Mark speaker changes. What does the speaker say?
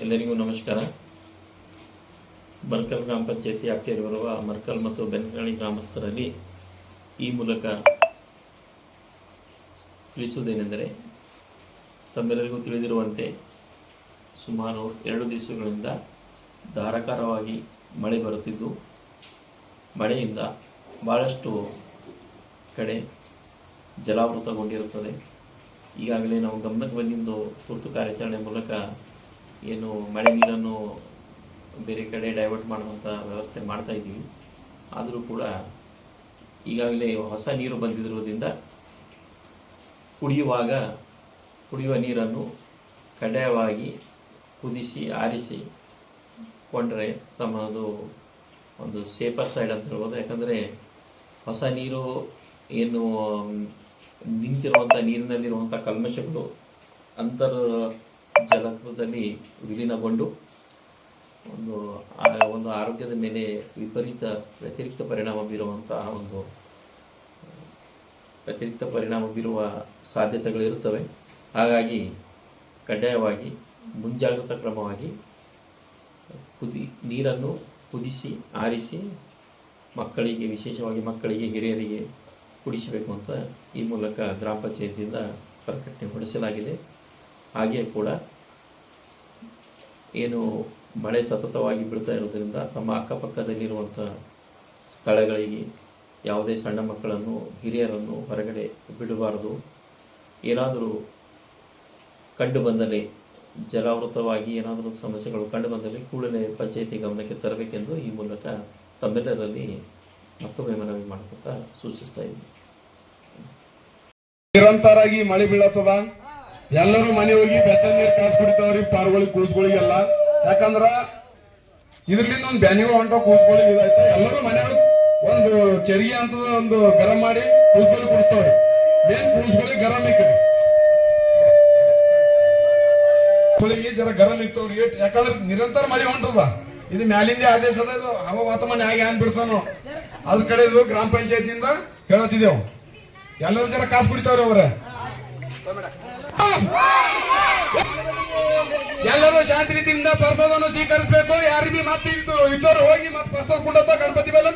Speaker 1: ಎಲ್ಲರಿಗೂ ನಮಸ್ಕಾರ. ಮರ್ಕಲ್ ಗ್ರಾಮ ಪಂಚಾಯತಿ ವ್ಯಾಪ್ತಿಯಲ್ಲಿ ಬರುವ ಮರ್ಕಲ್ ಮತ್ತು ಬೆನ್ಕಳಿ ಗ್ರಾಮಸ್ಥರಲ್ಲಿ ಈ ಮೂಲಕ ತಿಳಿಸುವುದೇನೆಂದರೆ, ತಮ್ಮೆಲ್ಲರಿಗೂ ತಿಳಿದಿರುವಂತೆ ಸುಮಾರು ಎರಡು ದಿವಸಗಳಿಂದ ಧಾರಾಕಾರವಾಗಿ ಮಳೆ ಬರುತ್ತಿದ್ದು, ಮಳೆಯಿಂದ ಭಾಳಷ್ಟು ಕಡೆ ಜಲಾವೃತಗೊಂಡಿರುತ್ತದೆ. ಈಗಾಗಲೇ ನಾವು ಗಮನಕ್ಕೆ ಬಂದಿದ್ದು ತುರ್ತು ಕಾರ್ಯಾಚರಣೆ ಮೂಲಕ ಏನು ಮಳೆ ನೀರನ್ನು ಬೇರೆ ಕಡೆ ಡೈವರ್ಟ್ ಮಾಡುವಂಥ ವ್ಯವಸ್ಥೆ ಮಾಡ್ತಾ ಇದ್ದೀವಿ. ಆದರೂ ಕೂಡ ಈಗಾಗಲೇ ಹೊಸ ನೀರು ಬಂದಿರೋದ್ರಿಂದ ಕುಡಿಯುವಾಗ ಕುಡಿಯುವ ನೀರನ್ನು ಕಡ್ಡಾಯವಾಗಿ ಕುದಿಸಿ, ಆರಿಸಿ ಕೊಂಡರೆ ತಮ್ಮದು ಒಂದು ಸೇಫರ್ ಸೈಡ್ ಅಂತ ಹೇಳ್ಬೋದು. ಯಾಕಂದರೆ ಹೊಸ ನೀರು ಏನು ನಿಂತಿರುವಂಥ ನೀರಿನಲ್ಲಿರುವಂಥ ಕಲ್ಮಶಗಳು ಅಂತರ್ ಜಲದಲ್ಲಿ ವಿಲೀನಗೊಂಡು ಒಂದು ಒಂದು ಆರೋಗ್ಯದ ಮೇಲೆ ವಿಪರೀತ ವ್ಯತಿರಿಕ್ತ ಪರಿಣಾಮ ಬೀರುವಂತಹ ಒಂದು, ವ್ಯತಿರಿಕ್ತ ಪರಿಣಾಮ ಬೀರುವ ಸಾಧ್ಯತೆಗಳಿರುತ್ತವೆ. ಹಾಗಾಗಿ ಕಡ್ಡಾಯವಾಗಿ ಮುಂಜಾಗ್ರತಾ ಕ್ರಮವಾಗಿ ಕುದಿ, ನೀರನ್ನು ಕುದಿಸಿ, ಆರಿಸಿ ಮಕ್ಕಳಿಗೆ, ವಿಶೇಷವಾಗಿ ಮಕ್ಕಳಿಗೆ, ಹಿರಿಯರಿಗೆ ಕುಡಿಸಬೇಕು ಅಂತ ಈ ಮೂಲಕ ಗ್ರಾಮ ಪಂಚಾಯತಿಯಿಂದ ಪ್ರಕಟಣೆ ಹೊರಡಿಸಲಾಗಿದೆ ಹಾಗೆಯೇ ಕೂಡ ಏನು ಮಳೆ ಸತತವಾಗಿ ಬೀಳ್ತಾ ಇರೋದ್ರಿಂದ ತಮ್ಮ ಅಕ್ಕಪಕ್ಕದಲ್ಲಿರುವಂಥ ಸ್ಥಳಗಳಿಗೆ ಯಾವುದೇ ಸಣ್ಣ ಮಕ್ಕಳನ್ನು, ಹಿರಿಯರನ್ನು ಹೊರಗಡೆ ಬಿಡಬಾರದು. ಏನಾದರೂ ಕಂಡು ಬಂದರೆ ಜಲಾವೃತವಾಗಿ ಏನಾದರೂ ಸಮಸ್ಯೆಗಳು ಕಂಡು ಬಂದರೆ ಕೂಡಲೇ ಪಂಚಾಯಿತಿ ಗಮನಕ್ಕೆ ತರಬೇಕೆಂದು ಈ ಮೂಲಕ ತಮ್ಮೆಲ್ಲರಲ್ಲಿ ಮತ್ತೊಮ್ಮೆ ಮನವಿ ಮಾಡಿಕೊಳ್ತಾ ಸೂಚಿಸ್ತಾ ಇದ್ದೀನಿ.
Speaker 2: ನಿರಂತರವಾಗಿ ಮಳೆ ಬೀಳತ್ತದ? ಎಲ್ಲರೂ ಮನೆ ಹೋಗಿ ಬೆಚ್ಚ ನೀರು ಕಾಸು ಕುಡಿತಾವ್ರಿ, ಪಾರ್ಗಳಿಗೆ ಕೂಸ್ಗಳಿಗೆಲ್ಲ. ಯಾಕಂದ್ರ ಇದ್ರಲಿಂದ ಒಂದು ಬ್ಯಾನಿಗೂ ಹೊಂಟ ಕೂಸ್ಗಳಿಗೆ ಇದಾಯ್ತ. ಎಲ್ಲರೂ ಮನೆ ಒಂದು ಚರಿಗೆ ಅಂತ ಒಂದು ಗರಂ ಮಾಡಿ ಕೂಸ್ಗಳಿಗೆ ಕುಡಿಸ್ತಾವ್ರಿ. ಏನ್ ಕೂಸ್ಗಳಿಗೆ ಗರಂ ಇಕ್ರಿ ಜರ ಗರಂ ಇತ್ತವ್ರಿ. ಏಟ್ ಯಾಕಂದ್ರೆ ನಿರಂತರ ಮಳೆ ಹೊಂಟದ. ಇದು ಮ್ಯಾಲಿಂದ ಆದೇಶ ಅದ ಇದು. ಹವಾವಾತಾವರಣ ಆಗಿ ಏನ್ ಬಿಡ್ತಾನೋ. ಅದ್ರ ಕಡೆ ಇದು ಗ್ರಾಮ ಪಂಚಾಯತಿಯಿಂದ ಹೇಳತ್ತಿದ್ದೇವು. ಎಲ್ಲರೂ ಜರ ಕಾಸು ಕುಡಿತಾವ್ರಿ ಅವ್ರೆ. ಎಲ್ಲರೂ ಶಾಂತಿ ರೀತಿಯಿಂದ ಪ್ರಸಾದವನ್ನು ಸ್ವೀಕರಿಸಬೇಕು. ಯಾರಿಗೆ ಮತ್ತೆ ಇದ್ದರು ಹೋಗಿ ಮತ್ತೆ ಪ್ರಸಾದ ಕೊಂಡತ್ತ ಗಣಪತಿ ಮೇಲೆ